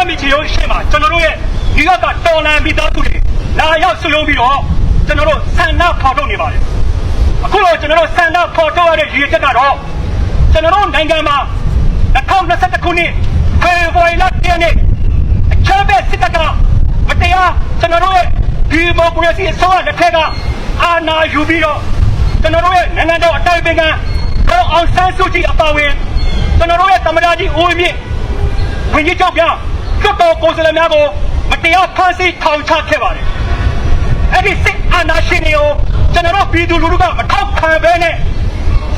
တရားမိချေရုံးရှေ့မှာကျွန်တော်တို့ရဲ့ဒီကကတော်လန်မိသားစုတွေလာရောက်စုရုံးပြီးတော့ကျွန်တော်တို့ဆန္ဒဖော်ထုတ်နေပါတယ်အခုတော့ကျွန်တော်တို့ဆန္ဒဖော်ထုတ်ရတဲ့ရည်ရွယ်ချက်ကတော့ကျွန်တော်တို့နိုင်ငံမှာ2021ခုနှစ်ဖေဖော်ဝါရီလ1ရက်နေ့အချမ်းပဲစစ်တပ်ကမတရားကျွန်တော်တို့ရဲ့ဒီမိုကရေစီအစိုးရလက်ထက်ကအာဏာယူပြီးတော့ကျွန်တော်တို့ရဲ့နိုင်ငံတော်အတိုင်းပင်ခံဒေါ်အောင်ဆန်းစုကြည်အပါအဝင်ကျွန်တော်တို့ရဲ့သမ္မတကြီးဦးဝင်းမြင့်ဝင်ကြီးချုပ်ပြ လွတ်တော်ကိုယ်စားလှယ်များကိုမတရားဖမ်းဆီးထောင်ချခဲ့ပါတယ်။အဲ့ဒီစစ်အာဏာရှင်တွေကိုကျွန်တော်တို့ပြည်သူလူထုကမထောက်ခံဘဲနဲ့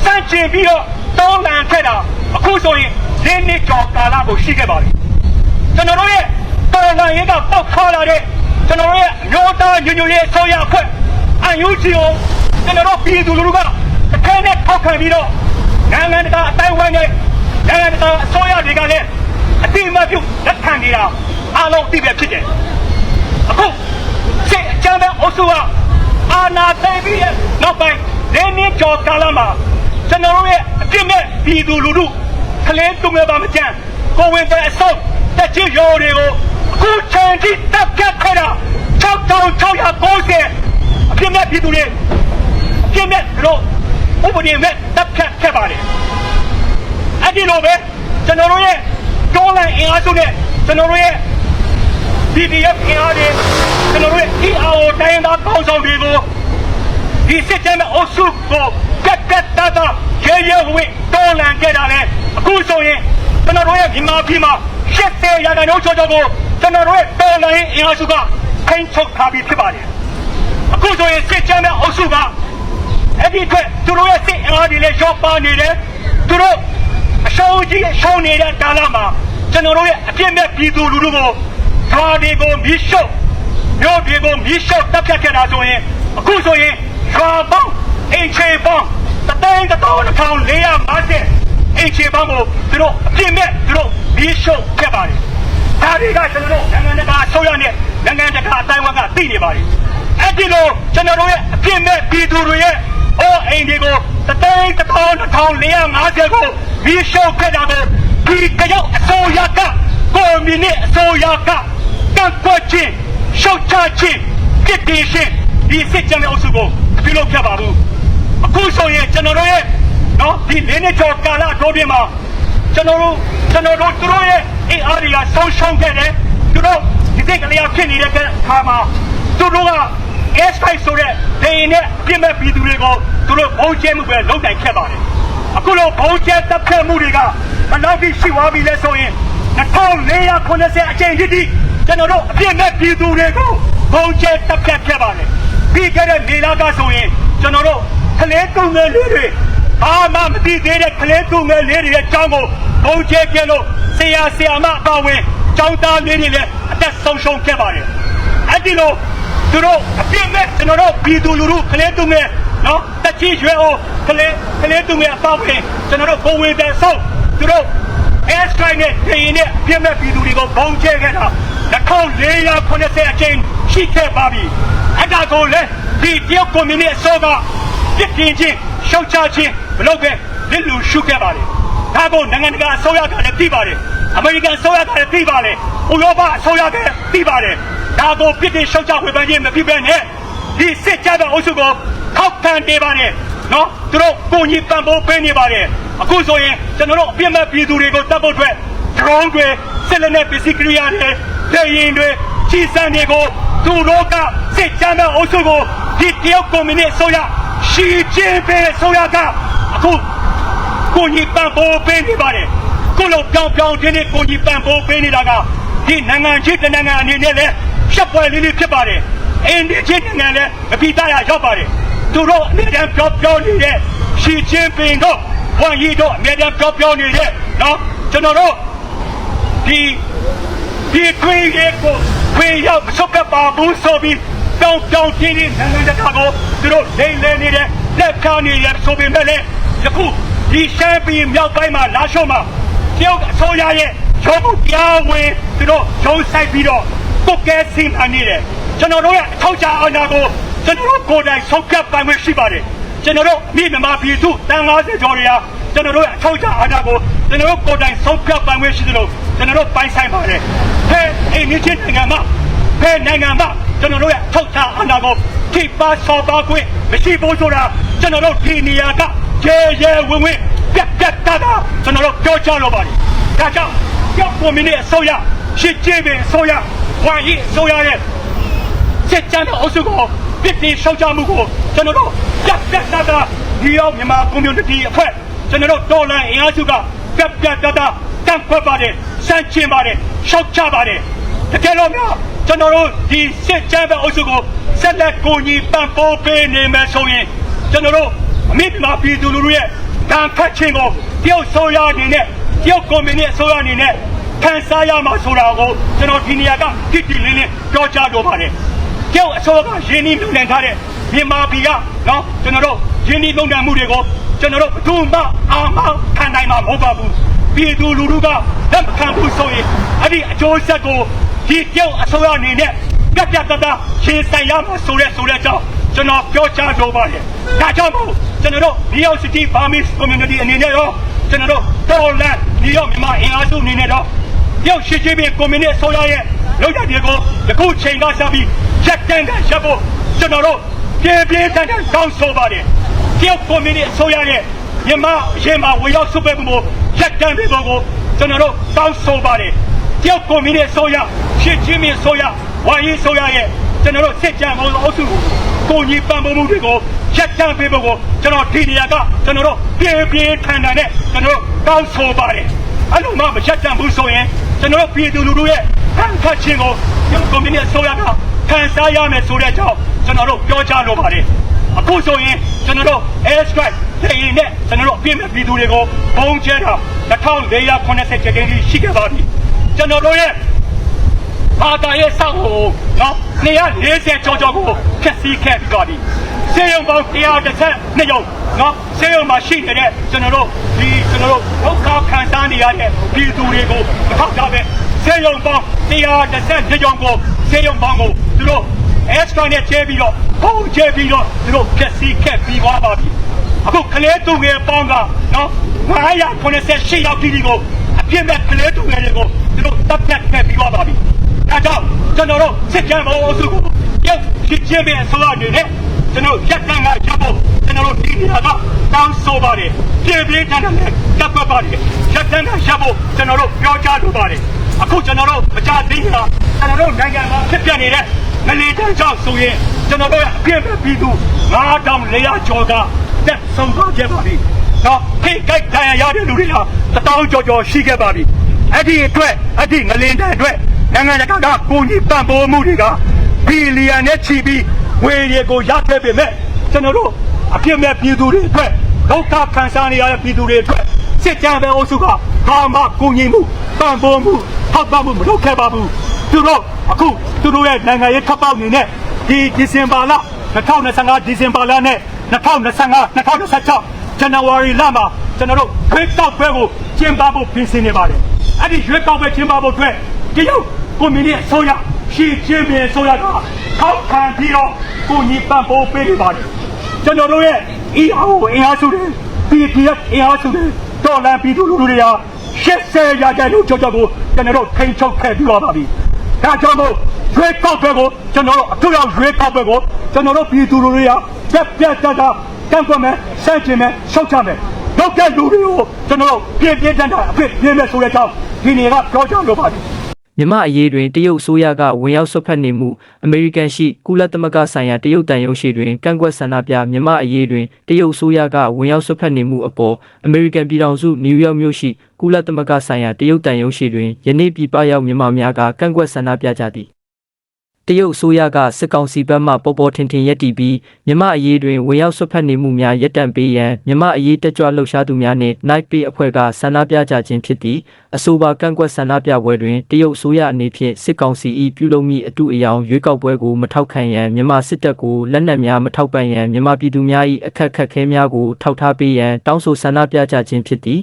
စန့်ကျင်ပြီးတော့တောင်းပန်ခဲ့တာအခုဆိုရင်၄နှစ်ကျော်ကာလကိုရှိခဲ့ပါပြီ။ကျွန်တော်တို့ရဲ့တော်လှန်ရေးကပောက်ခွာလာတဲ့ကျွန်တော်တို့ရဲ့အမျိုးသားညွညွရေးအစိုးရအဖွဲ့အန်ယူဂျီကိုကျွန်တော်တို့ပြည်သူလူထုကတစ်ခဲနဲ့ထောက်ခံပြီးတော့နိုင်ငံတကာအတိုင်းအဝိုင်းနဲ့နိုင်ငံတကာအစိုးရတွေကလည်း အတိအမပြုတ်လက်ခံနေတာအားလုံးသိပဲဖြစ်တယ်အခုစိတ်အကြမ်းပဲအုပ်စုကအာနာသိမ်းပြီးရဲ့နောက်ပိုင်း၄နှစ်ကျော်ကာလမှာကျွန်တော်တို့ရဲ့အပြစ်မဲ့ပြည်သူလူထုကလေးတုံးရပါမကြမ်းကိုဝင်တဲ့အစုံတက်ချီရိုးတွေကိုအခုချိန်ထိတက်ဖြတ်ခဲ့တာ6690အပြစ်မဲ့ပြည်သူတွေအပြစ်မဲ့တို့ဥပဒေမဲ့တက်ဖြတ်ခဲ့ပါတယ်အဲ့ဒီလိုပဲကျွန်တော်တို့ရဲ့တောလန်အင်အား စုနဲ့ကျွန်တော်တို့ရဲ့ PDF အင်အားတွေကျွန်တော်တို့ရဲ့ EAO တိုင်းရင်းသားပေါင်းဆောင်တွေကိုဒီစစ်တပ်နဲ့အုပ်စုကိုကက်ကက်တာတာရဲရဲဝင့်တောလန်ခဲ့တာလေအခုဆိုရင်ကျွန်တော်တို့ရဲ့မြန်မာပြည်မှာ80ရာခိုင်နှုန်းကျော်ကျော်ကိုကျွန်တော်တို့ရဲ့တောလန်အင်အားစုကထိန်းချုပ်ထားပြီးဖြစ်ပါတယ်အခုဆိုရင်စစ်တပ်နဲ့အုပ်စုကအဲ့ဒီအတွက်သူတို့ရဲ့စိတ်အားတွေလည်းရောပါနေတယ်သူတို့အရှုံးကြီးအရှုံးနေတဲ့ကာလမှာ ကျွန်တော်တို့ရဲ့အပြစ်မဲ့ပြည်သူလူထုကိုဓာတွေကိုမီးရှို့မြို့တွေကိုမီးရှို့တပ်ဖြတ်ခဲ့တာဆိုရင်အခုဆိုရင်ရွာပေါင်းအိမ်ခြေပေါင်းတသိန်းတစ်သောင်းတစ်ထောင်450အိမ်ခြေပေါင်းကိုသူတို့အပြစ်မဲ့သူတို့မီးရှို့ခဲ့ပါတယ်ဒါတွေကကျွန်တော်တို့နိုင်ငံတကာအစိုးရနဲ့နိုင်ငံတကာအတိုင်းအဝန်းကသိနေပါတယ်အဲ့ဒီလိုကျွန်တော်တို့ရဲ့အပြစ်မဲ့ပြည်သူတွေရဲ့အိုးအိမ်တွေကိုတသိန်းတစ်ထောင်တစ်ထောင်450ကိုဒီရှုပ်ခဲ့တာကို ဒီကြောက်အစိုးရကကိုမီနစ်အစိုးရကကန့်ကွက်ခြင်းရှုပ်ချခြင်းပြစ်တင်ခြင်းဒီစစ်ကြမ်းတဲ့အုပ်စုကိုပြုလုပ်ခဲ့ပါဘူးအခုဆိုရင်ကျွန်တော်တို့ရဲ့နော်ဒီလေးနှစ်ကျော်ကာလအတွင်းမှာကျွန်တော်တို့ကျွန်တော်တို့သူတို့ရဲ့အင်အားတွေကဆုံးရှုံးခဲ့တယ်သူတို့ဒီစိတ်ကလေးဖြစ်နေတဲ့အခါမှာသူတို့က S5 ဆိုတဲ့ဒိန်နဲ့ပြစ်မဲ့ပြည်သူတွေကိုသူတို့ဘုံကျဲမှုပဲလုပ်နိုင်ခဲ့ပါတယ် အခုလိုဘုံကျဲတပ်ဖြတ်မှုတွေကဘယ်လောက်ထိရှိသွားပြီလဲဆိုရင်2490အချိန်တိတိကျွန်တော်တို့အပြစ်မဲ့ပြည်သူတွေကိုဘုံကျဲတပ်ဖြတ်ခဲ့ပါတယ်ပြီးခဲ့တဲ့နေလာကဆိုရင်ကျွန်တော်တို့ကလေးကုန်းငယ်လေးတွေဘာမှမသိသေးတဲ့ကလေးကုန်းငယ်လေးတွေရဲ့အကြောင်းကိုဘုံကျဲပြလို့ဆရာဆရာမအပါဝင်ကျောင်းသားလေးတွေလည်းအသက်ဆုံးရှုံးခဲ့ပါတယ်အဲ့ဒီလိုသူတို့အပြစ်မဲ့ကျွန်တော်တို့ပြည်သူလူထုကလေးသူငယ် နော်တက်ချီရွယ်အောင်ကလေးကလေးသူငယ်အပေါက်ပြင်ကျွန်တော်တို့ဘုံဝင်တဲ့ဆုံးသူတို့ air strike နဲ့ခရင်နဲ့အပြစ်မဲ့ပြည်သူတွေကိုဘုံကျဲခဲ့တာ1480အချိန်ရှိခဲ့ပါပြီအဲ့ဒါကိုလည်းဒီတရုတ်ကွန်မြူနစ်အစိုးရပြစ်တင်ခြင်းရှုတ်ချခြင်းမလုပ်ပဲလစ်လူရှုခဲ့ပါလေဒါကိုနိုင်ငံတကာအစိုးရကလည်းသိပါတယ်အမေရိကန်အစိုးရကလည်းသိပါတယ်ဥရောပအစိုးရကလည်းသိပါတယ်ဒါကိုပြစ်တင်ရှုတ်ချဝေဖန်ခြင်းမဖြစ်ဘဲနဲ့ဒီစစ်ကြတဲ့အုပ်စုကို ထောက်ခံနေပါနဲ့နော်သူတို့ကိုကြီးပံ့ပိုးပေးနေပါတယ်အခုဆိုရင်ကျွန်တော်တို့အပြစ်မဲ့ပြည်သူတွေကိုတပ်ဖို့အတွက် drone တွေစစ်လက်နက်ပစ္စည်းကိရိယာတွေလေယာဉ်တွေချီစံတွေကိုသူတို့ကစစ်ကြတဲ့အုပ်စုကိုဒီတရုတ်ကွန်မြူနစ်အစိုးရရှီကျင်းပင်အစိုးရကအခုကိုကြီးပံ့ပိုးပေးနေပါတယ်ကိုလိုပြောင်းပြောင်းတင်းတင်းကိုကြီးပံ့ပိုးပေးနေတာကဒီနိုင်ငံချင်းတစ်နိုင်ငံအနေနဲ့လည်းရှက်ပွဲလေးလေးဖြစ်ပါတယ်အင်းဒီချင်းနိုင်ငံလည်းအပိသားရရောက်ပါတယ် သူတို့အမြဲတမ်းပြောပြောနေတဲ့ရှီချင်းပင်တို့ဝန်ကြီးတို့အမြဲတမ်းပြောပြောနေတဲ့နော်ကျွန်တော်တို့ဒီဒီခွေးရဲ့ကိုခွေးရောက်ဆုတ်ကပ်ပါဘူးဆိုပြီးတောင်းတောင်းချင်းချင်းနိုင်ငံတကာကိုသူတို့လိမ့်လဲနေတဲ့လက်ခံနေရဆိုပေမဲ့လည်းယခုဒီရှမ်းပြည်မြောက်ပိုင်းမှာလာရှုံးမှာတရုတ်အစိုးရရဲ့ရုံးမှုတရားဝင်သူတို့ရုံးဆိုင်ပြီးတော့ပုတ်ကဲစီမံနေတယ်ကျွန်တော်တို့ရဲ့အထောက်အထားအနာကို ကျွန်တော်တို့ကိုယ်တိုင်ဆုံးဖြတ်ပိုင်ခွင့်ရှိပါတယ်ကျွန်တော်တို့မိမမပြည်သူတန်50ကျော်တွေဟာကျွန်တော်တို့ရဲ့အထောက်အထားအားဒါကိုကျွန်တော်တို့ကိုယ်တိုင်ဆုံးဖြတ်ပိုင်ခွင့်ရှိသလိုကျွန်တော်တို့ပိုင်ဆိုင်ပါတယ်ဖဲအိမ်ကြီးနိုင်ငံမှာဖဲနိုင်ငံမှာကျွန်တော်တို့ရဲ့အထောက်အထားအားဒါကိုထိပါဆော်ပါခွင့်မရှိဘူးဆိုတာကျွန်တော်တို့ဒီနေရာကရဲရဲဝင်းဝင်းပြက်ပြက်တာတာကျွန်တော်တို့ပြောကြတော့ပါတယ်ဒါကြောင့်ကြောက်ပေါ်မင်းရဲ့အစိုးရရှစ်ကျင်းပင်အစိုးရဝိုင်းကြီးအစိုးရရဲ့စစ်ကြမ်းတဲ့အုပ်စုကို ပြစ်တင်ရှောက်ကြမှုကိုကျွန်တော်တို့ပြတ်ပြတ်သားသားဒီရောက်မြန်မာကွန်မြူနတီအဖွဲ့ကျွန်တော်တို့တော်လန်အင်အားစုကပြတ်ပြတ်သားသားကန့်ကွက်ပါတယ်စန့်ကျင်ပါတယ်ရှောက်ချပါတယ်တကယ်လို့များကျွန်တော်တို့ဒီစစ်ကြမ်းတဲ့အုပ်စုကိုဆက်လက်ကိုညီပံ့ပိုးပေးနေမယ်ဆိုရင်ကျွန်တော်တို့အမိမြန်မာပြည်သူလူထုရဲ့ကံခတ်ခြင်းကိုတရုတ်ဆိုရအနေနဲ့တရုတ်ကွန်မြူနတီအစိုးရအနေနဲ့ခံစားရမှာဆိုတာကိုကျွန်တော်ဒီနေရာကကြည့်ကြည့်လင်းလင်းပြောကြားလိုပါတယ် ကျောက်အစောကရင်းနှီးမြှုပ်နှံထားတဲ့မြန်မာပြည်ကနော်ကျွန်တော်တို့ရင်းနှီးမြှုပ်နှံမှုတွေကိုကျွန်တော်တို့ဘယ်သူမှအာမခံနိုင်မှာမဟုတ်ပါဘူးပြည်သူလူထုကလက်မခံဘူးဆိုရင်အဲ့ဒီအကျိုးဆက်ကိုဒီကျောက်အစောအနေနဲ့ပြတ်ပြတ်သားသားရှင်းဆိုင်ရမှာဆိုတဲ့ဆိုတဲ့အကြောင်းကျွန်တော်ပြောချလိုပါတယ်ဒါကြောင့်မို့ကျွန်တော်တို့ New York City Burmese Community အနေနဲ့ရောကျွန်တော်တို့တော်လန် New York မြန်မာအင်အားစုအနေနဲ့တော့ရုပ်ရှိချင်းပြီးကွန်မြူနတီအစိုးရရဲ့လောက်ရတွေကိုယခုချိန်ကစပြီး ရက်တန်းကရပ်ဖို့ကျွန်တော်တို့ပြေပြေတန်းတန်းတောင်းဆိုပါတယ်။တရုတ်ကွန်မြူနတီအစိုးရရဲ့မြန်မာရေမှာဝေရောက်စုပ်ပဲမှုကိုရက်တန်းပြီးဖို့ကိုကျွန်တော်တို့တောင်းဆိုပါတယ်။တရုတ်ကွန်မြူနတီအစိုးရရှစ်ချင်းပြီးအစိုးရဝါရေးအစိုးရရဲ့ကျွန်တော်တို့စစ်ကြံအောင်အုပ်စုကိုကိုကြီးပံ့ပိုးမှုတွေကိုရက်တန်းပေးဖို့ကိုကျွန်တော်ဒီနေရာကကျွန်တော်တို့ပြေပြေထန်ထန်နဲ့ကျွန်တော်တို့တောင်းဆိုပါတယ်။အဲ့လိုမှမရက်တံဘူးဆိုရင်ကျွန်တော်တို့ပြည်သူလူထုရဲ့ဟန်ခတ်ခြင်းကိုဒီကွန်မြူနတီအစိုးရက ခံစားရမယ်ဆိုတဲ့အကြောင်းကျွန်တော်တို့ပြောကြလိုပါတယ်အခုဆိုရင်ကျွန်တော်တို့ air strike ဒေရင်နဲ့ကျွန်တော်တို့အပြစ်မဲ့ပြည်သူတွေကိုဘုံကျဲတာ1480ကျင်းကြီးရှိခဲ့ပါပြီကျွန်တော်တို့ရဲ့ဘာသာရေးစောင့်ကိုနော်240ကျော်ကျော်ကိုဖျက်ဆီးခဲ့ပြီးပါပြီစေယုံပေါင်း132ရုံနော်စေယုံမှာရှိနေတဲ့ကျွန်တော်တို့ဒီကျွန်တော်တို့ဒုက္ခခံစားနေရတဲ့ပြည်သူတွေကိုမထောက်ကြပဲစေယုံပေါင်း132ရုံကို စေယုံပေါင်းကိုသူတို့ extra နဲ့ကျဲပြီးတော့ဘုံကျဲပြီးတော့သူတို့ဖျက်ဆီးခဲ့ပြီးသွားပါပြီအခုကလေးသူငယ်ပေါင်းကနော်988ယောက်ပြည်ကိုအပြစ်မဲ့ကလေးသူငယ်တွေကိုသူတို့တပ်ဖြတ်ခဲ့ပြီးသွားပါပြီဒါကြောင့်ကျွန်တော်တို့စစ်ကြမ်းမောအုပ်စုကိုရုပ်ဖြစ်ချင်းပဲဆိုရနေနဲ့ကျွန်တော်ရက်တန်းကရပ်ဖို့ကျွန်တော်တို့ဒီနေရာကတောင်းဆိုပါတယ်ပြေပြေတန်းတန်းနဲ့တပ်ပတ်ပါတယ်ရက်တန်းကရပ်ဖို့ကျွန်တော်တို့ပြောကြားလိုပါတယ် အခုကျွန်တော်တို့မကြသေးတာကျွန်တော်တို့နိုင်ငံမှာဖြစ်ပြနေတဲ့မလီတန်းကြောင့်ဆိုရင်ကျွန်တော်တို့ရဲ့အပြည့်ပဲပြည်သူ9400ကျော်ကတက်ဆုံးသွားကြပါပြီနော်ခိတ်ကြိုက်တရားရတဲ့လူတွေဟာတတောင်းကြော်ကြော်ရှိခဲ့ပါပြီအဲ့ဒီအတွက်အဲ့ဒီငလင်တန်းအတွက်နိုင်ငံတကာကကိုကြီးပံ့ပိုးမှုတွေကဘီလီယံနဲ့ချီပြီးဝေတွေကိုရခဲ့ပေမဲ့ကျွန်တော်တို့အပြစ်မဲ့ပြည်သူတွေအတွက်ဒုက္ခခံစားနေရတဲ့ပြည်သူတွေအတွက်စစ်ကြမ်းပဲအုပ်စုကဘာမှကိုကြီးမှုပံ့ပိုးမှု ထောက်ပံ့မှုမလုပ်ခဲ့ပါဘူးသူတို့အခုသူတို့ရဲ့နိုင်ငံရေးထပ်ပေါက်နေနဲ့ဒီဒီဇင်ဘာလ2025ဒီဇင်ဘာလနဲ့2025 2026ဇန်နဝါရီလမှာကျွန်တော်တို့ခွေးတောက်ပွဲကိုကျင်းပဖို့ပြင်ဆင်နေပါတယ်အဲ့ဒီရွေးကောက်ပွဲကျင်းပဖို့အတွက်တရုတ်ကွန်မြူနတီအစိုးရရှီကျင်းပင်အစိုးရကထောက်ခံပြီးတော့ကိုညီပံ့ပိုးပေးနေပါတယ်ကျွန်တော်တို့ရဲ့ EAO အင်အားစုတွေ PDF အင်အားစုတွေတော်လန်ပြည်သူလူထုတွေဟာ 80ရာခိုင်နှုန်းကျော်ကျော်ကိုကျွန်တော်တို့ထိန်းချုပ်ခဲ့ပြီးတော့ပါပြီဒါကြောင့်မို့ရွေးကောက်ပွဲကိုကျွန်တော်တို့အထူးရောက်ရွေးကောက်ပွဲကိုကျွန်တော်တို့ပြည်သူလူထုတွေဟာပြက်ပြက်တတ်တာကန့်ကွက်မယ်ဆန့်ကျင်မယ်ရှောက်ချမယ်တော့တဲ့လူတွေကိုကျွန်တော်တို့ပြင်းပြင်းထန်ထန်အဖြစ်ပြင်းမဲ့ဆိုတဲ့အကြောင်းဒီနေကပြောကြလို့ပါတယ် မြမအရေးတွင်တရုတ်အစိုးရကဝင်ရောက်ဆွတ်ဖက်နေမှုအမေရိကန်ရှိကုလသမဂ္ဂဆိုင်ရာတရုတ်တန်ယုံရှိတွင်ကန့်ကွက်ဆန္ဒပြမြမအရေးတွင်တရုတ်အစိုးရကဝင်ရောက်ဆွတ်ဖက်နေမှုအပေါ်အမေရိကန်ပြည်ထောင်စုနယူးယောက်မြို့ရှိကုလသမဂ္ဂဆိုင်ရာတရုတ်တန်ယုံရှိတွင်ယနေ့ပြည်ပရောက်မြန်မာများကကန့်ကွက်ဆန္ဒပြကြသည် တရုတ်အစိုးရကစစ်ကောင်စီဘက်မှပေါ်ပေါ်ထင်ထင်ရက်တီပြီးမြမအရေးတွင်ဝင်ရောက်ဆွတ်ဖက်နေမှုများရပ်တန့်ပေးရန်မြမအရေးတက်ကြွလှုပ်ရှားသူများနှင့် Night Pay အဖွဲ့ကဆန္ဒပြကြခြင်းဖြစ်သည်အဆိုပါကန့်ကွက်ဆန္ဒပြပွဲတွင်တရုတ်အစိုးရအနေဖြင့်စစ်ကောင်စီ၏ပြုလုပ်မည့်အတူအယောင်ရွေးကောက်ပွဲကိုမထောက်ခံရန်မြမစစ်တပ်ကိုလက်နက်များမထောက်ပံ့ရန်မြမပြည်သူများ၏အခက်အခဲများကိုထောက်ထားပေးရန်တောင်းဆိုဆန္ဒပြကြခြင်းဖြစ်သည်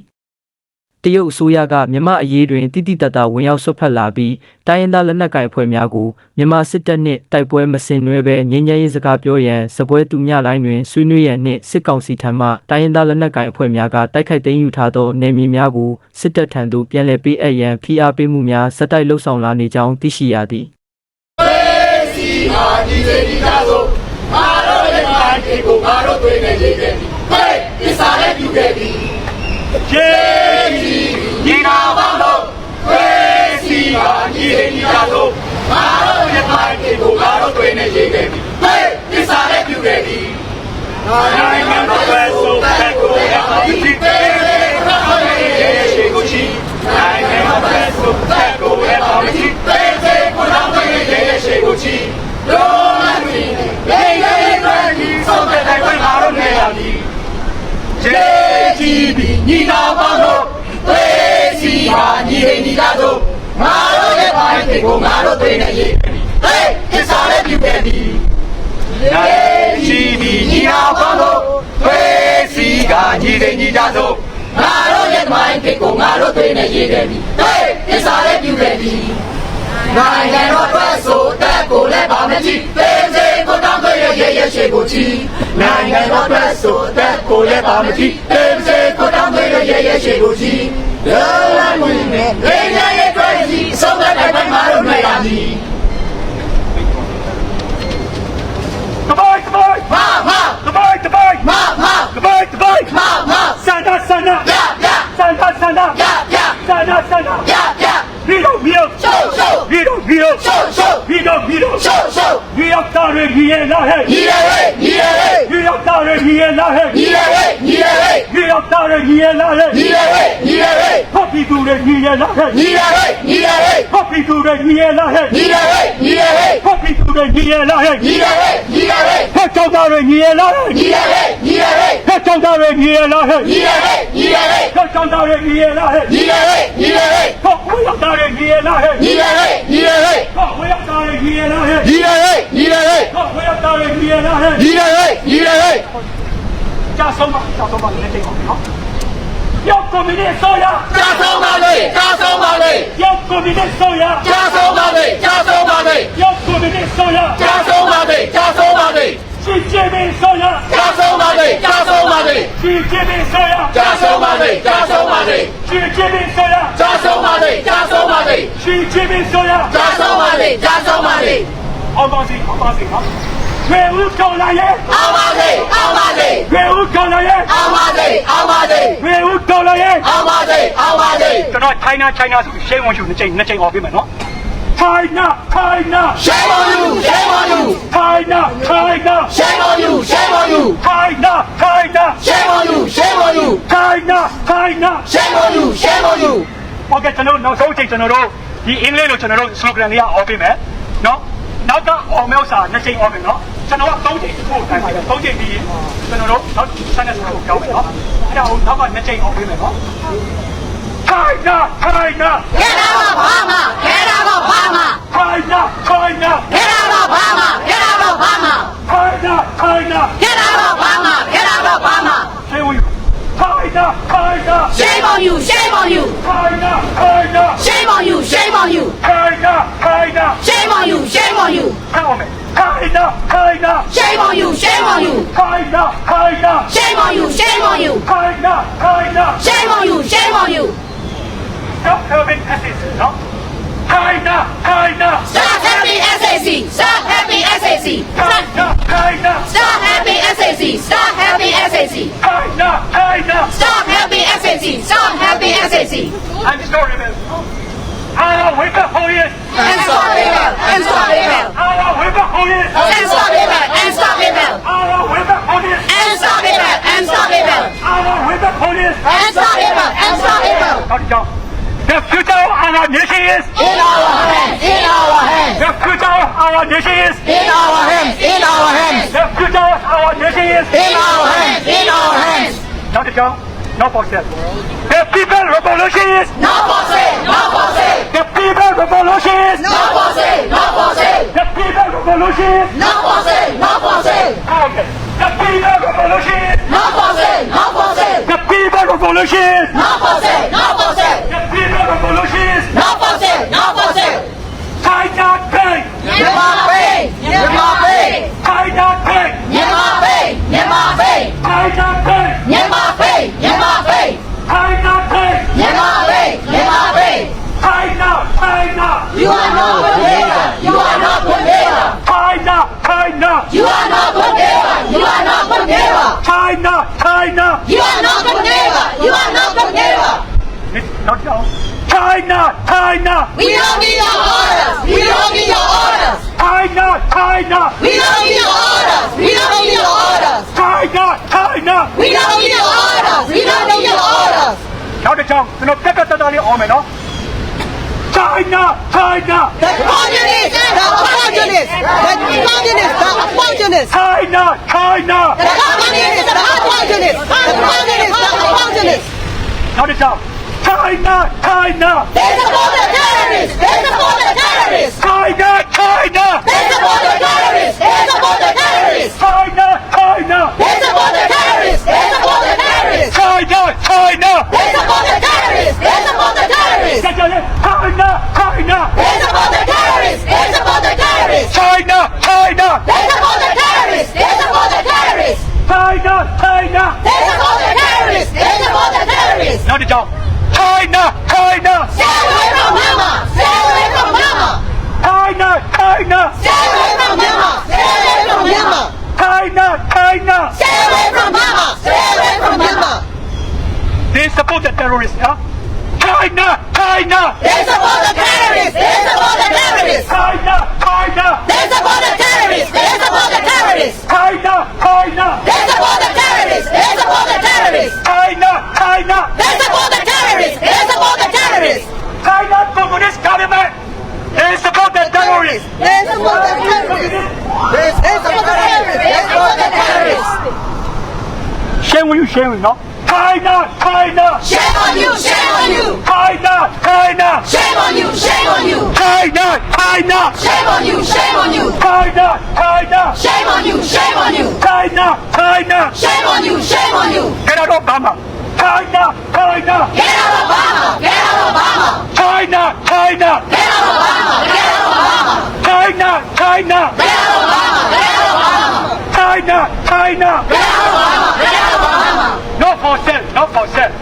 တရုတ်အစိုးရကမြန်မာအရေးတွင်တိတိတတ်တာဝင်ရောက်ဆွတ်ဖက်လာပြီးတိုင်းရင်းသားလက်နက်ကိုင်အဖွဲ့များကိုမြန်မာစစ်တပ်နှင့်တိုက်ပွဲမဆင်နွှဲဘဲငြိမ်းချမ်းရေးစကားပြောရန်စပွဲတူညတိုင်းတွင်ဆွေးနွေးရန်နှင့်စစ်ကောင်စီထံမှတိုင်းရင်းသားလက်နက်ကိုင်အဖွဲ့များကတိုက်ခိုက်သိမ်းယူထားသောနယ်မြေများကိုစစ်တပ်ထံသို့ပြန်လည်ပေးအပ်ရန်ဖိအားပေးမှုများစက်တိုက်လှုပ်ဆောင်လာနေကြောင်းသိရှိရသည်စီဟာဒီစေဒီကာဆိုငါတို့ရဲ့မာတီကိုငါတို့တွေ့နေရေးခဲ့ပြီဟေးဒီစားလေးပြုခဲ့ပြီ ကျေဒီနာဘာလို့ဟေးစီဟာဒီစေဒီကာဆိုငါတို့ရဲ့မာတီကိုငါတို့တွေ့နေရေးခဲ့ပြီဟေးဒီစားလေးပြုခဲ့ပြီနိုင်ငံတော်ပဲဆိုတဲ့ကိုရအောင်ဒီတဲ့ရှိကိုချီနိုင်ငံတော်ပဲဆိုတဲ့ကိုရအောင်ဒီသေးသေးကိုတော့တွေ့နေရေးရှိကိုချီလုံးမမီလေးလေးပဲဒီဆုံးတဲ့တိုင်းဝင်ငါတို့နေရပြီ ကျေကြည်ပြီးညီနာပါလို့ဝေးစီဟာညီဟိညီလာတို့ငါတို့ရဲ့ဘိုင်းတွေကိုငါတို့သိနေရေးဟေးဒီစားလေးပြုခဲ့ပြီကြည်ပြီးညီနာပါလို့ဝေးစီကညီဟိညီလာတို့ငါတို့ရဲ့ဘိုင်းတွေကိုငါတို့သိနေရေးခဲ့ပြီဟေးဒီစားလေးပြုခဲ့ပြီနိုင်ငံတော်အတွက်ဆိုတဲ့ကိုလည်းပါမကြည့်သေးစေကိုတောင်းကြ ရရဲ့ရဲ့ရှိကိုကြည့်နိုင်ငံတော်အတွက်ဆိုတဲ့ကိုလည်းပါမကြည့်သေးစေကိုတောင်းကြရရဲ့ရဲ့ရှိကိုကြည့်လောလဝင်နဲ့လေးရရဲ့တွေ့ကြည့်ဆုံးတဲ့တိုင်းမှာငါတို့တွေ့ရသည်ကပိုက်ကပိုက်မာမာကပိုက်ကပိုက်မာမာကပိုက်ကပိုက်မာ မာစန္ဒစန္ဒရရစန္ဒစန္ဒရရစန္ဒစန္ဒရရဒီတော့ဒီတော့ရှုပ်ရှုပ်ဒီတော့ဒီတော့ရှုပ်ရှုပ်ဒီတော့ဒီတော့ရှုပ်ရှုပ်ဒီရောက်တာရကြီးရဲ့လားဟဲ့ညီရရဲ့ညီရရဲ့ဒီရောက်တာရကြီးရဲ့လားဟဲ့ညီရရဲ့ညီရရဲ့ဒီရောက်တာရကြီးရဲ့လားဟဲ့ညီရရဲ့ညီရရဲ့ဟောပြီသူရကြီးရဲ့လားဟဲ့ညီရရဲ့ညီရရဲ့ဟောပြီသူရကြီးရဲ့လားဟဲ့ညီရရဲ့ညီရရဲ့ဟောပြီသူရကြီးရဲ့လားဟဲ့ညီရရဲ့ညီရရဲ့ဟဲ့ကြောက်တာရကြီးရဲ့လားဟဲ့ညီရရဲ့ညီရရဲ့ဟဲ့ကြောက်တာရကြီးရဲ့လားဟဲ့ညီရရဲ့ညီရရဲ့ဟဲ့ကြောက်တာရကြီးရဲ့လားဟဲ့ညီရရဲ့ညီရရဲ့ဟောဝေရောက်တာရကြီးရဲ့လားဟဲ့ညီရရဲ့ညီရရဲ့ဟောဝေရောက်တာရကြီးရဲ့လားဟဲ့ညီရရဲ့ညီရရဲ့ဟောဝေရောက်တာရကြီးရဲ့လားဟဲ့ညီရရဲ့ညီရရဲ့ကြာဆုံးပါကြာဆုံးပါလည်းတိတ်အောင်နော်ရောက်ကွန်မြူနစ်ဆိုရကြာဆုံးပါလေကြာဆုံးပါလေရောက်ကွန်မြူနစ်ဆိုရကြာဆုံးပါလေကြာဆုံးပါလေရောက်ကွန်မြူနစ်ဆိုရကြာဆုံးပါလေကြာဆုံးပါလေရှင်းချင်းမင်းဆိုရကြာဆုံးပါလေကြာဆုံးပါလေရှင်းချင်းမင်းဆိုရကြာဆုံးပါလေကြာဆုံးပါလေရှင်းချင်းမင်းဆိုရကြာဆုံးပါလေကြာဆုံးပါလေ ရှင်ချင်းမင်းဆိုရကြားဆောင်ပါလေကြားဆောင်ပါလေအောင်ပါစေအောင်ပါစေဟာခွေဦးကောင်လာရဲ့အောင်ပါစေအောင်ပါစေခွေဦးကောင်လာရဲ့အောင်ပါစေအောင်ပါစေခွေဦးကောင်လာရဲ့အောင်ပါစေအောင်ပါစေကျွန်တော် China China ဆိုရှင်းဝန်ရှုနှစ်ချိန်နှစ်ချိန်អော်ပေးမယ်နော် China China shame on you shame on you China China shame on you shame on you China China shame on you shame on you China China shame on you shame on you ဟုတ်ကဲ့ကျွန်တော်နောက်ဆုံးချိန်ကျွန်တော်တို့ ဒီအင်္ဂလိပ်လိုကျွန်တော်တို့ slogan လေးအော်ပေးမယ်နော်နောက်ကအော်မဲဥစ္စာနှစ်ချိန်အော်မယ်နော်ကျွန်တော်က၃ချိန်ကိုတိုင်ပါတယ်၃ချိန်ပြီးကျွန်တော်တို့နောက်ဆက်နေစကိုကြောင်းမယ်နော်အဲ့ဒါကိုနောက်ကနှစ်ချိန်အော်ပေးမယ်နော် China China ခဲတာတော့ဘာမှခဲတာတော့ဘာမှ China China ခဲတာတော့ဘာမှခဲတာတော့ဘာမှ China China ခဲတာတော့ဘာမှခဲတာတော့ဘာမှ Say we China China Shame on you shame on you China China shame on you shame on you China China shame on you shame on you ဟောမယ် China China shame on you shame on you China China shame on you shame on you China China shame on you shame on you Stop having assets နော် China China stop having SAC stop having SAC China China stop having SAC stop having SAC China China stop having SAC stop having SAC I'm sorry man Ara wake up holy and stop our nation is in our hands. In our hands. The future of our nation is in our hands. In our hands. The future of our nation is in our hands. In our hands. Not to jump, not for sale. The people revolution is not for sale. Not for sale. The people revolution is not for sale. Not for sale. The people revolution is not for sale. Not for sale. Okay. The people revolution is not for sale. နောက်ပါစေ the people revolution is နောက်ပါစေနောက်ပါစေ China Bank မြန်မာဘေးမြန်မာဘေး China Bank မြန်မာဘေးမြန်မာဘေး China Bank မြန်မာဘေးမြန်မာဘေး China Bank မြန်မာဘေးမြန်မာဘေး China China You are not good neighbor You are not good neighbor China China You are not good neighbor You are not good neighbor China China You are not good neighbor You are not good neighbor not down China China We don't need your orders We don't need your orders China China We don't need your orders We don't need your orders China China We don't need your orders We don't need your orders နောက်တစ်ချောင်းကျွန်တော်ပြတ်ပြတ်သားသားလေးအောင်မယ်နော် China China The communists The communists The communists The opportunists China China The communists The opportunists The communists The opportunists နောက်တစ်ချောင်း China, China. There's a border terrorist. There's a border terrorist. China, China. There's a border terrorist. There's a border terrorist. China, China. There's a border terrorist. There's a border terrorist. China, China. There's a border terrorist. There's a border terrorist. China, China. There's a border terrorist. There's a border terrorist. China, China. There's a border terrorist. There's a. China, China. There's a border terrorist. There's a. Not a job. China China. Stay away from Myanmar Stay away from Myanmar China China. Stay away from Myanmar Stay away from Myanmar China China. Stay away from Myanmar Stay away from Myanmar They support the terrorists huh? China China. They support the terrorists They support the terrorists China China. They support the terrorists They support the terrorists China China. They support the terrorists They support the terrorists China China. They support the terrorists. They support the terrorists. China Communist government. They support the terrorists They support the terrorists. They support the terrorists. They support the terrorists. Shame with you shame with you no. China China. Shame on you Shame on you. China China. Shame on you Shame on you. China China. Shame on you Shame on you. China China. Shame on you Shame on you. China China. Shame on you Shame on you. Get out of Burma China China. Get out Obama Get out Obama China China. Get out Obama Get out Obama China China. Get out Obama Get out Obama China China. Get out Obama Get out Obama Not for sale not for sale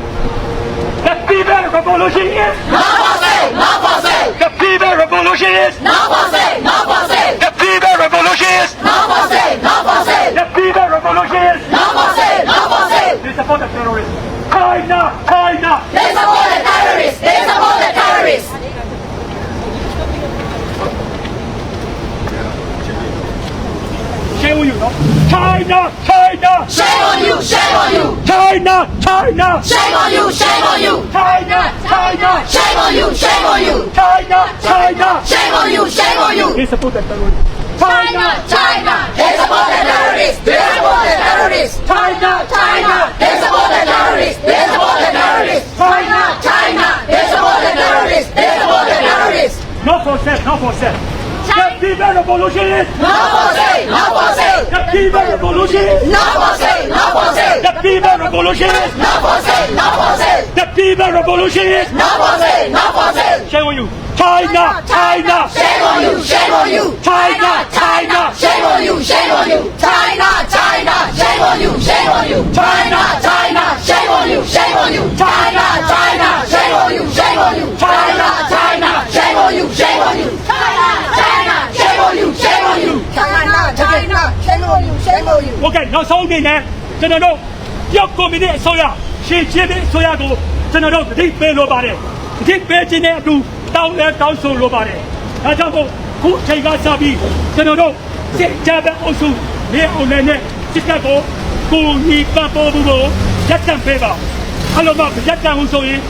The people revolution is Not for sale Not for sale The people revolution is Not for sale Not for sale The people revolution is Not for sale Not for sale The people revolution is Not for sale Not for sale They support the terrorists. China China They support the terrorists They support the terrorists Shame with you no China China. Shame on you Shame on you. China China. Shame on you Shame on you. China China. Shame on you Shame on you. China China. Shame on you Shame on you. They support the terrorists. China China. They support the terrorists. They support the terrorists. China China. They support the terrorists. They support the terrorists. China China They support the terrorists. They support the terrorists. Not for sale not for sale The people revolution is Not for sale Not for sale The people revolution is Not for sale Not for sale The people revolution is Not for sale Not for sale The people revolution is Not for sale Not for sale Shame on you China China Shame on you Shame on you China China Shame on you, shame on you, China, China, shame on you, shame on you, China, China, shame on you, shame on you, China, China, shame on you, shame on you, China, China, shame on you, shame on you, China, China, shame on you, shame on you, China, China, shame on you, shame on you. โอเคနောက်ဆုံးအနေနဲ့ကျွန်တော်တို့ပြောက်ကွန်မြူနတီအစိုးရရှေ့ချင်းတဲ့အစိုးရကိုကျွန်တော်တို့တတိပေးလိုပါတယ်တတိပေးခြင်းနဲ့အတူတောင်းလဲတောင်းဆိုလိုပါတယ်ဒါကြောင့်မို့ခုချိန်ကစပြီးကျွန်တော်တို့စစ်ကြပ်တဲ့အုပ်စုမြေအောင်လည်းနဲ့စစ်တပ်ကိုကိုညီပတ်ပေါ်ဘူးကိုရက်တံပေးပါအဲ့လိုမှရက်တံမှုဆိုရင်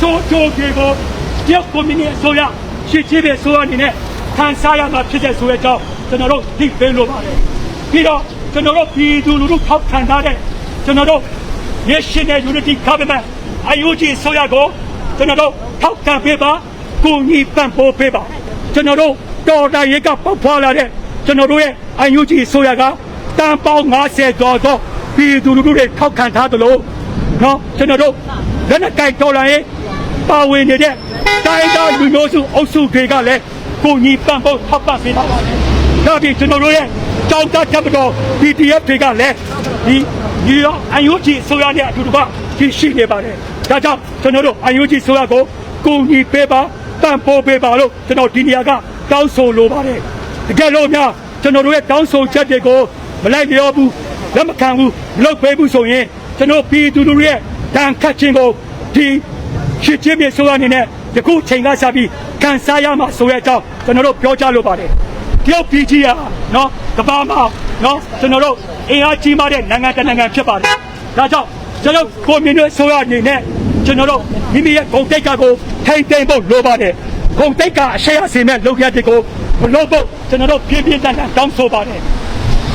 စိုးကြိုးပြေကိုပြောက်ကွန်မြူနတီအစိုးရရှေ့ချင်းတဲ့အစိုးရအနေနဲ့ခံစားရမှာဖြစ်တဲ့ဆိုတဲ့အကြောင်းကျွန်တော်တို့သိပေးလိုပါတယ် ပြီးတော့ ကျွန်တော်တို့ပြည်သူလူထုထောက်ခံထားတဲ့ကျွန်တော်တို့ National Unity Government အယူကြီးဆိုရကိုကျွန်တော်တို့ထောက်ခံပေးပါကိုညီပံ့ပိုးပေးပါကျွန်တော်တို့တော်တိုင်ရေးကပေါက်ဖွာလာတဲ့ကျွန်တော်တို့ရဲ့အယူကြီးဆိုရကတန်ပေါင်း90ကျော်သောပြည်သူလူထုတွေထောက်ခံထားသလိုเนาะကျွန်တော်တို့ လက်နက်ကိုင်တော်လှန်ရေးပါဝင်နေတဲ့တိုင်းသားလူမျိုးစုအုပ်စုတွေကလည်းကိုညီပံ့ပိုးထောက်ပံ့ပေးတာပါ ဒါပြင်ကျွန်တော်တို့ရဲ့ကြောင်းသားတပ်တော် PDF တွေကလည်းဒီညီရောအန်ယူဂျီဆိုရတဲ့အတူတူပါဒီရှိနေပါတယ်ဒါကြောင့်ကျွန်တော်တို့အန်ယူဂျီဆိုရကိုကိုညီပေးပါပံ့ပိုးပေးပါလို့ကျွန်တော်ဒီနေရာကတောင်းဆိုလိုပါတယ်တကယ်လို့များကျွန်တော်တို့ရဲ့တောင်းဆိုချက်တွေကိုမလိုက်လျောဘူးလက်မခံဘူးမလုပ်ပေးဘူးဆိုရင်ကျွန်တော်ပြည်သူလူထုရဲ့တန်ခတ်ခြင်းကိုဒီရှစ်ချင်းမြေဆိုရအနေနဲ့ယခုချိန်ကစပြီးကန်စားရမှာဆိုတဲ့အကြောင်းကျွန်တော်တို့ပြောကြလိုပါတယ် တရုတ်ပြည်ကြီးဟာနော်ကဘာမှာနော်ကျွန်တော်တို့အင်အားကြီးမားတဲ့နိုင်ငံတစ်နိုင်ငံဖြစ်ပါတယ်ဒါကြောင့်ကျွန်တော်ကိုမြင်တို့ဆိုရအနေနဲ့ကျွန်တော်တို့မိမိရဲ့ဂုံတိတ်ကကိုထိမ့်သိမ့်ဖို့လိုပါတယ်ဂုံတိတ်ကအရှေ့အစီမဲ့လုပ်ရတဲ့ကိုမလုပ်ဖို့ကျွန်တော်တို့ပြင်းပြင်းထန်ထန်တောင်းဆိုပါတယ်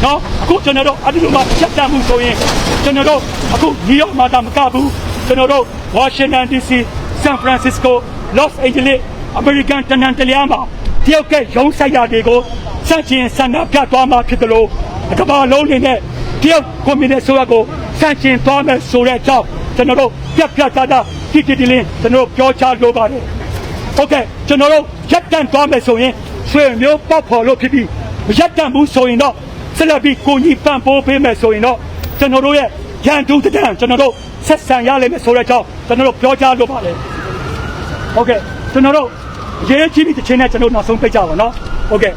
နော်အခုကျွန်တော်တို့အတူတူမှာချက်တမ်းမှုဆိုရင်ကျွန်တော်တို့အခုနယူးယောက်မှာတာမကဘူးကျွန်တော်တို့ဝါရှင်တန် DC ဆန်ဖရန်စစ္စကိုလော့စ်အိန်ဂျလိစ်အမေရိကန်တနန်တလျာမှာ တရုတ်ကရုံးဆိုင်ရာတွေကိုစန့်ကျင်ဆန္ဒပြသွားမှာဖြစ်တယ်လို့ကမ္ဘာလုံးနေနဲ့တရုတ်ကွန်မြူနစ်ဆိုရကိုစန့်ကျင်သွားမယ်ဆိုတဲ့အကြောင်းကျွန်တော်တို့ပြတ်ပြတ်သားသားတိတိတိလင်းကျွန်တော်တို့ပြောချလိုပါတယ်ဟုတ်ကဲ့ကျွန်တော်တို့ရက်တန်သွားမယ်ဆိုရင်ဆွေမျိုးပေါက်ဖော်လို့ဖြစ်ပြီးမရက်တန်ဘူးဆိုရင်တော့ဆက်လက်ပြီးကိုကြီးပန့်ပိုးပေးမယ်ဆိုရင်တော့ကျွန်တော်တို့ရဲ့ရန်သူတံကျွန်တော်တို့ဆက်ဆံရလိမ့်မယ်ဆိုတဲ့အကြောင်းကျွန်တော်တို့ပြောကြားလိုပါတယ်ဟုတ်ကဲ့ကျွန်တော်တို့ ရေးကြည့်ပြီးတစ်ချိန်နဲ့ကျွန်တော်နောက်ဆုံးပြကြပါနော်ဟုတ်ကဲ့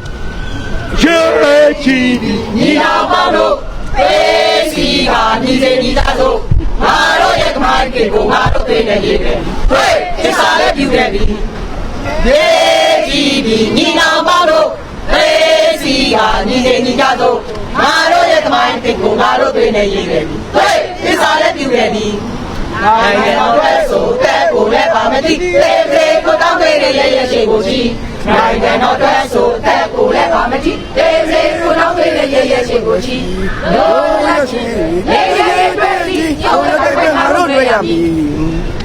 ရေးကြည့်ပြီးညီတော်ပေါင်းတို့ပေးစီဟာညီစေညီသားတို့ငါတို့ရဲ့ကမိုင်းကေကိုငါတို့သိနေရေးပဲတွေ့သစ္စာလည်းပြုခဲ့ပြီပေးကြည့်ပြီးညီတော်ပေါင်းတို့ပေးစီဟာညီစေညီသားတို့ငါတို့ရဲ့ကမိုင်းကေကိုငါတို့သိနေရေးပဲတွေ့သစ္စာလည်းပြုခဲ့ပြီ နိုင်ငံတော်ရဲ့ဆိုတဲ့ကိုလည်းပါမတိသေသေးကိုတောင်းတဲ့ရဲ့ရဲ့ရှိကိုရှိနိုင်ငံတော်ရဲ့ဆိုတဲ့ကိုလည်းပါမတိသေသေးကိုတောင်းတဲ့ရဲ့ရဲ့ရှိကိုရှိလို့ရရှိနေရဲ့ပဲဒီကျောင်းရဲ့ငါတို့တွေ့ရမည်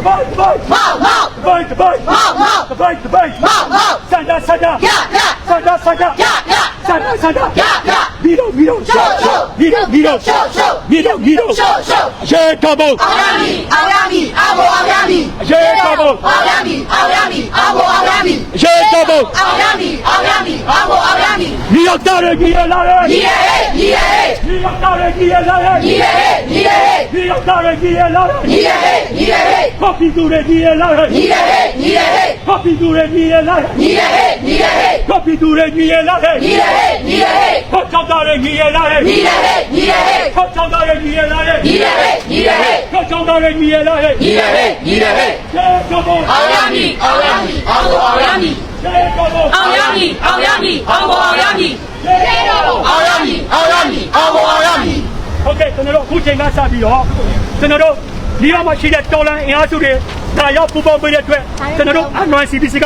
ဘိုက်ဘိုက်မောက်မောက်ဘိုက်ဘိုက်မောက်မောက်ဘိုက်ဘိုက်မောက်မောက်စန္ဒစန္ဒရရစန္ဒစန္ဒရရစန္ဒစန္ဒရရ မီတော့မီတော့ရှော့ရှော့မီတော့မီတော့ရှော့ရှော့မီတော့မီတော့ရှော့ရှော့ရေကဘုံအောင်ရမည်အောင်ရမည်အောင်ဘောအောင်ရမည်ရေကဘုံအောင်ရမည်အောင်ရမည်အောင်ဘောအောင်ရမည်ရေကဘုံအောင်ရမည်အောင်ရမည်အောင်ဘောအောင်ရမည်မီတော့တာရကြီးရလာရညီရဲ့ညီရဲ့မီတော့တာရကြီးရလာရညီရဲ့ညီရဲ့မီတော့တာရကြီးရလာရညီရဲ့ညီရဲ့ကော်ဖီတူရကြီးရလာရညီရဲ့ညီရဲ့ကော်ဖီတူရကြီးရလာရညီရဲ့ညီရဲ့ကော်ဖီတူရကြီးရလာရညီရဲ့ညီရဲ့ကော်ချောက်တာရကြီးရလာရညီရဲ့ညီရဲ့ကော်ချောက်တာရကြီးရလာရညီရဲ့ညီရဲ့ကော်ချောက်တာရကြီးရလာရညီရဲ့ညီရဲ့ရေကဘုံအောင်ရမည်အောင်ရမည်အောင်ဘောအောင်ရမည်ရေကဘုံအောင်ရမည်အောင်ရမည်အောင်ဘောအောင်ရမည်ရေကဘုံအောင်ရမည်အောင်ရမည်အောင်ဘောအောင်ရမည်ဟုတ်ကဲ့ကျွန်တော်တို့အခုချိန်ကစပြီးတော့ကျွန်တော်တို့ဒီရောက်မှရှိတဲ့တော်လန်အင်အားစုတွေဒါရောက်ပူပေါင်းပေးတဲ့အတွက်ကျွန်တော်တို့ NYCBC က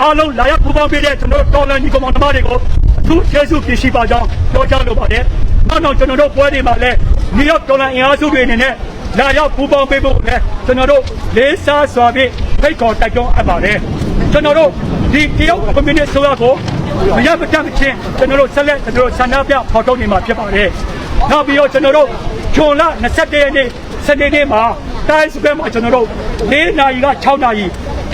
အားလုံးလာရောက်ပူပေါင်းပေးတဲ့ကျွန်တော်တို့တော်လန်ဒီကောင်မတော်တွေကို အထူးကျေးဇူးတင်ရှိပါကြောင်းပြောကြားလိုပါတယ်။နောက်တော့ကျွန်တော်တို့ပွဲတွေမှာလည်းဒီရောက်တော်လန်အင်အားစုတွေအနေနဲ့လာရောက်ပူပေါင်းပေးဖို့လည်းကျွန်တော်တို့လေးစားစွာဖြင့်ဖိတ်ခေါ်တိုက်တွန်းအပ်ပါတယ်။ကျွန်တော်တို့ဒီတရုတ်ကွန်မြူနစ်ဆိုရကိုမရမတတ်မချင်းကျွန်တော်တို့ဆက်လက်ကျွန်တော်တို့ဆန္ဒပြဖော်ထုတ်နေမှာဖြစ်ပါတယ်။နောက်ပြီးတော့ကျွန်တော်တို့ဂျွန်လ21ရက်နေ့စနေနေ့မှာတိုင်းစပယ်မှာကျွန်တော်တို့၄နာရီက6နာရီ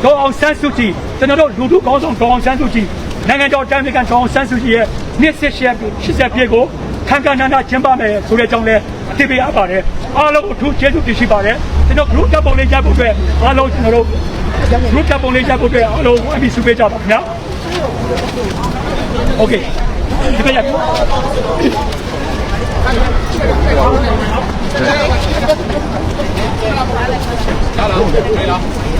ဒေါအောင်ဆန်းစုကြည်ကျွန်တော်တို့လူထုကောင်းဆောင်ဒေါအောင်ဆန်းစုကြည် နိုင်ငံတော်တိုင်ပင်ခံဒေါအောင်ဆန်းစုကြည်ရဲ့နှစ်ဆက်ရှက်80ပြည့်ကိုခံကနန္ဒကျင်းပမယ်ဆိုတဲ့အကြောင်းလဲအသိပေးအပ်ပါတယ်အားလုံးအထူးကျေးဇူးတင်ရှိပါတယ်ကျွန်တော် group တပ်ပုံလေးကြဖို့အတွက်အားလုံးကျွန်တော်တို့ group တပ်ပုံလေးကြဖို့အတွက်အားလုံးဝိုင်းပြီးစုပေးကြပါခင်ဗျာ Okay. ဒီကရ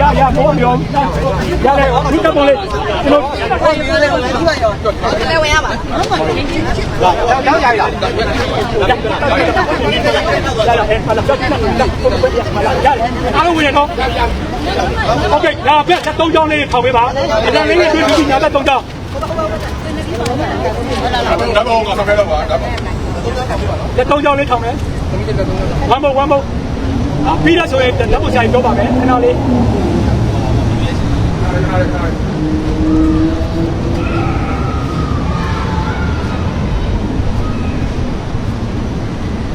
ရရတော့မြောရတယ်အခုတက်ပေါ်လေကျွန်တော်လဲဝင်ရပါလာရောက်ရရလာလာလာဟဲ့လာလာလာအားလုံးဝင်ရတော့โอเคလာပြက်သုံးချောင်းလေးထောင်ပေးပါအဲ့ဒါလေးတွေတွေ့ပြီးညာဘက်သုံးချောင်းဒါတော့ကောင်းဆုံးပဲတော့ပါဒါတော့သုံးချောင်းလေးထောင်မယ်ဝမ်းမဝမ်းမ ပြီးတော့ဆိုရင်လက်ဖို့ဆိုင်ပြောပါမယ်ခဏလေး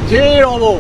ခြေတော်ဘုံ